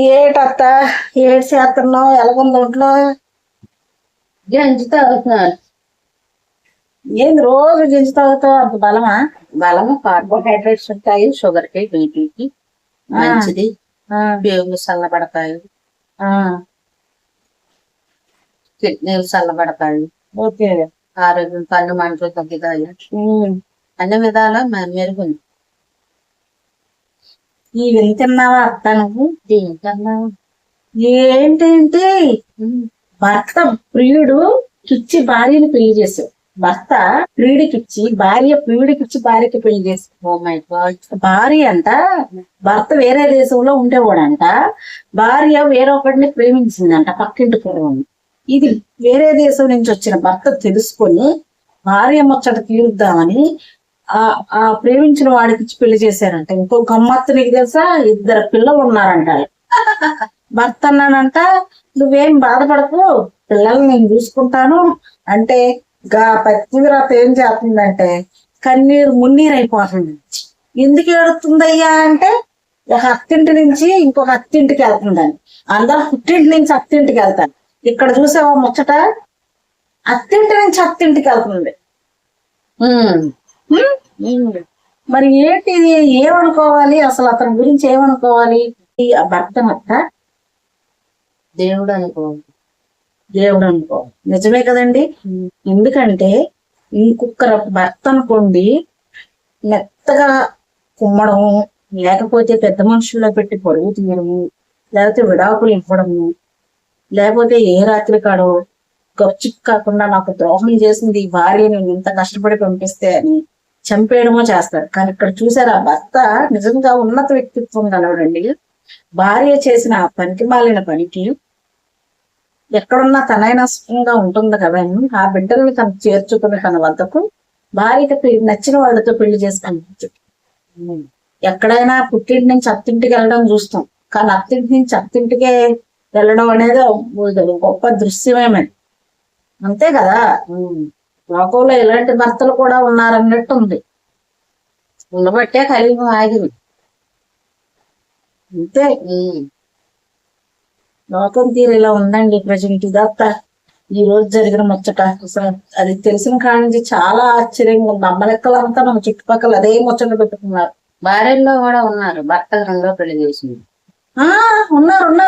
ఏటత్త ఏడు చేస్తున్నావు? ఎలాగుంది ఒంట్లో? గంజి తాగుతున్నాను. ఏంది రోజు గింజ తాగుతావు? అంత బలమా? బలము. కార్బోహైడ్రేట్స్ ఉంటాయి. షుగర్కి బీపీకి మంచిది. ఆ, పేగులు చల్లబడతాయి. కిడ్నీలు చల్లబడతాయి. ఓకే. ఆరోగ్యం కన్ను మంటలు తగ్గుతాయి. అన్ని విధాలా మెరుగుంది. ఇవి తిన్నావా అత్త నువ్వు ఏంటేంటి భర్త ప్రియుడు కిచ్చి భార్యని పెళ్ళి చేసావు భర్త ప్రియుడికిచ్చి భార్య ప్రియుడికిచ్చి భార్యకి పెళ్ళి మై గాడ్ భార్య అంట భర్త వేరే దేశంలో ఉండేవాడంట భార్య వేరొకడిని ప్రేమించిందంట పక్కింటి కుర్రవాడిని ఇది వేరే దేశం నుంచి వచ్చిన భర్త తెలుసుకొని భార్య ముచ్చట తీరుద్దామని ఆ ఆ ప్రేమించిన వాడికి ఇచ్చి పెళ్ళి చేశారంట. ఇంకో గమ్మత్తు నీకు తెలుసా? ఇద్దరు పిల్లలు ఉన్నారంట. భర్త అన్నానంట నువ్వేం బాధపడకు పిల్లల్ని నేను చూసుకుంటాను. అంటే గా పతివ్రత ఏం చేస్తుందంటే కన్నీరు మున్నీరు అయిపోతుంది. ఎందుకు ఏడుతుందయ్యా అంటే ఒక అత్తింటి నుంచి ఇంకొక అత్తింటికి వెళ్తుందని. అందరూ పుట్టింటి నుంచి అత్తింటికి వెళ్తాను ఇక్కడ చూసావా ముచ్చట? అత్తింటి నుంచి అత్తింటికి వెళ్తుంది. మరి ఏంటి ఏమనుకోవాలి? అసలు అతని గురించి ఏమనుకోవాలి? ఆ భర్త భర్త దేవుడు అనుకో దేవుడు అనుకోవాలి నిజమే కదండి? ఎందుకంటే ఎందుకంటే ఇంకొకరు భర్త అనుకోండి మెత్తగా కుమ్మడం లేకపోతే పెద్ద మనుషుల్లో పెట్టి పొరుగు తీయడము లేకపోతే విడాకులు ఇవ్వడము లేకపోతే ఏ రాత్రి కాడో గప్చిప్ కాకుండా నాకు ద్రోహం చేసింది ఈ భార్య నేను ఇంత కష్టపడి పంపిస్తే అని చంపేయడమో చేస్తారు. కానీ ఇక్కడ చూసారా భర్త నిజంగా ఉన్నత వ్యక్తిత్వం కలవడండి భార్య చేసిన ఆ పనికి మాలిన పనికి ఎక్కడున్నా తనైనా సుఖంగా ఉంటుంది కదా ఆ బిడ్డల్ని తను చేర్చుకుని తన వద్దకు భార్యకి పెళ్ళి- నచ్చిన వాళ్ళతో పెళ్ళి చేసుకుని ఎక్కడైనా పుట్టింటి నుంచి అత్తింటికి వెళ్ళడం చూస్తాం. కానీ అత్తింటి నుంచి అత్తింటికే వెళ్ళడం అనేది గొప్ప దృశ్యమేమే అంతే కదా? లోకంలో ఇలాంటి భర్తలు కూడా ఉన్నారన్నట్టు ఉంది ఉండబట్టే కలిగి ఆగింది అంతే. లోకం తీరు ఇలా ఉందండి ప్రజెంట్ ఇదంతా. ఈ రోజు జరిగిన ముచ్చట. అది తెలిసిన కాడి నుంచి చాలా ఆశ్చర్యంగా ఉంది. అమ్మలెక్కలంతా మన చుట్టుపక్కల అదే ముచ్చట పెట్టుకున్నారు. భార్యల్లో కూడా ఉన్నారు. భర్త రెండో పెళ్ళి చేసింది. ఆ ఉన్నారు ఉన్నారు.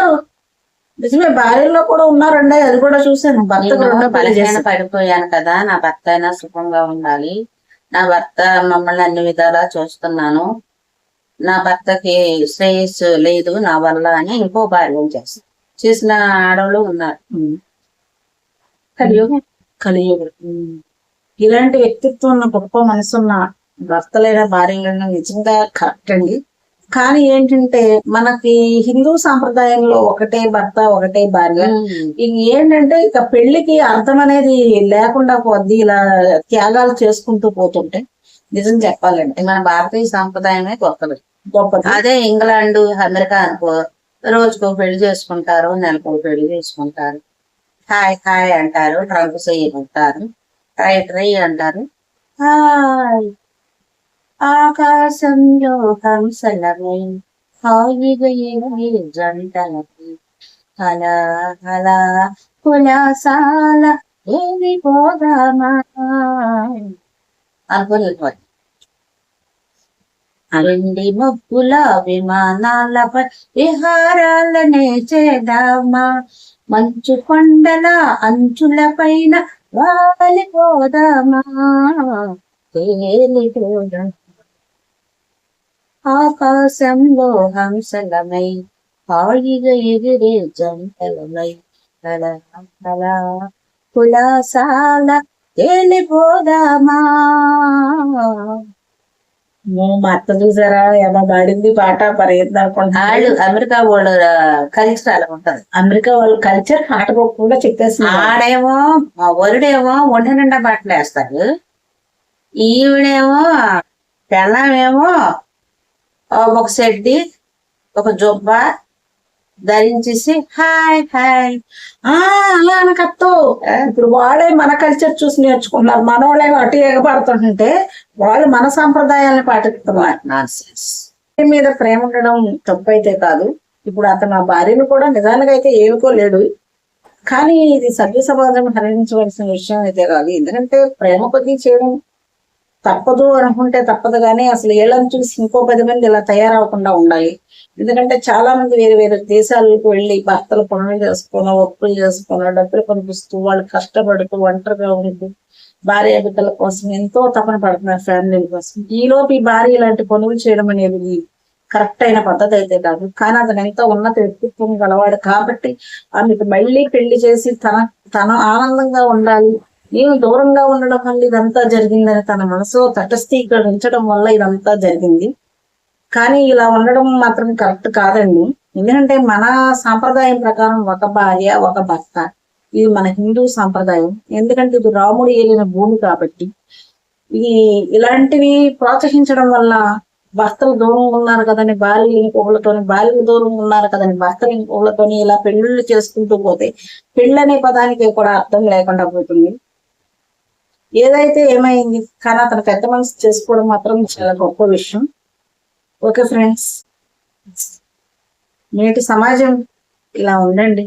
నిజమే భార్యలో కూడా ఉన్నారండి అది కూడా చూశాను. భర్త బలహీన. పడిపోయాను కదా నా భర్త అయినా సుఖంగా ఉండాలి. నా భర్త మమ్మల్ని అన్ని విధాలా చూస్తున్నాను. నా భర్తకి శ్రేయస్సు లేదు నా వల్ల అని ఇంకో భార్య చేస్తాను చేసిన ఆడవాళ్ళు ఉన్నారు. కలియుగం. కలియుగం. ఇలాంటి వ్యక్తిత్వం ఉన్న గొప్ప మనసున్న భర్తలైన భార్యలైనా నిజంగా కరెక్ట్ అండి. కానీ ఏంటంటే మనకి హిందూ సాంప్రదాయంలో ఒకటే భర్త ఒకటే భార్య. ఏంటంటే ఇక పెళ్ళికి అర్థం అనేది లేకుండా పోద్ది ఇలా త్యాగాలు చేసుకుంటూ పోతుంటే. నిజం చెప్పాలండి మన భారతీయ సాంప్రదాయమే గొప్పది. గొప్పది. అదే ఇంగ్లాండ్ అమెరికా అనుకో రోజుకో పెళ్ళి చేసుకుంటారు నెలకో పెళ్ళి చేసుకుంటారు. హాయ్ హాయ్ అంటారు ట్రంక్ అంటారు ట్రై ట్రై అంటారు. హాయ్. ఆకాశంలో హంసలమై హాయిగా ఎగిరే జంటలకి. అలా అలా కులాసాల ఏమి పోదామా? అనుకోలేదు వెళ్ళిపోయి మబ్బుల విమానాలపై విహారాలనే చేద్దామా? మంచు కొండల అంచుల పైన వాలిపోదామా తేలిపోదాం? ఆకాశంలో హంసలమై హాయిగా ఎగిరే జంటలమై అలా అలా కులాసాల తేలిపోదామా మా అత్త చూసారా? ఎలా పాడింది పాట పరిగెత్తాకుండా వాళ్ళు అమెరికా వాళ్ళు కల్చర్ అలా ఉంటది అమెరికా వాళ్ళ కల్చర్ పాట కూడా చెప్పేస్తున్నారు. ఆడేమో మా వరుడేమో ఒంటి నిండా బట్టలు వేస్తాడు. ఈవిడేమో పెళ్ళమేమో ఒక సెడ్డి ఒక జొబ్బ ధరించేసి హాయ్ హాయ్. ఆ అలా అనకత్తో. ఇప్పుడు వాళ్ళే మన కల్చర్ చూసి నేర్చుకున్నారు మన వాళ్ళే అటు ఎగబడుతుంటే వాళ్ళు మన సాంప్రదాయాలను పాటిస్తున్నారు. మీద ప్రేమ ఉండడం తప్పు అయితే కాదు. ఇప్పుడు అతను ఆ భార్యను కూడా నిజానికి అయితే ఏనుకోలేడు కానీ ఇది సభ్య సమాజం హరించవలసిన విషయం అయితే కాదు. ఎందుకంటే ప్రేమ కొద్దీ చేయడం తప్పదు అనుకుంటే తప్పదు కానీ అసలు ఏళ్ళని చూసి ఇంకో పది మంది ఇలా తయారవకుండా ఉండాలి. ఎందుకంటే చాలా మంది వేరే వేరే దేశాలకు వెళ్ళి భర్తలు పనులు చేసుకున్న ఒప్పులు చేసుకున్న డబ్బులు కనిపిస్తూ వాళ్ళు కష్టపడుతూ ఒంటరిగా ఉంటూ భార్య బిడ్డల కోసం ఎంతో తపన పడుతున్నారు ఫ్యామిలీల కోసం. ఈలోపు ఈ భార్య ఇలాంటి పనులు చేయడం అనేది కరెక్ట్ అయిన పద్ధతి అయితే కాదు. కానీ అతను ఎంతో ఉన్నత వ్యక్తిత్వం గలవాడు కాబట్టి ఆమెకు మళ్ళీ పెళ్ళి చేసి తన తన ఆనందంగా ఉండాలి. నేను దూరంగా ఉండడం వల్ల ఇదంతా జరిగిందని తన మనసులో తటస్థీకరించడం వల్ల ఇదంతా జరిగింది. కానీ ఇలా ఉండడం మాత్రం కరెక్ట్ కాదండి. ఎందుకంటే మన సాంప్రదాయం ప్రకారం ఒక భార్య ఒక భర్త ఇది మన హిందూ సాంప్రదాయం. ఎందుకంటే ఇది రాముడు ఏలిన భూమి కాబట్టి. ఇది ఇలాంటివి ప్రోత్సహించడం వల్ల భర్తలు దూరంగా ఉన్నారు కదని భార్యలు ఇంకొకళ్ళతోని భార్యలు దూరంగా ఉన్నారు కదని భర్తలు ఇంకొకళ్ళతోని ఇలా పెళ్ళిళ్ళు చేసుకుంటూ పోతే పెళ్ళి అనే పదానికి కూడా అర్థం లేకుండా పోతుంది. ఏదైతే ఏమైంది? కానీ అతను పెద్ద మనసు చేసుకోవడం మాత్రం చాలా గొప్ప విషయం. Okay friends. నేటి సమాజం ఇలా ఉండండి.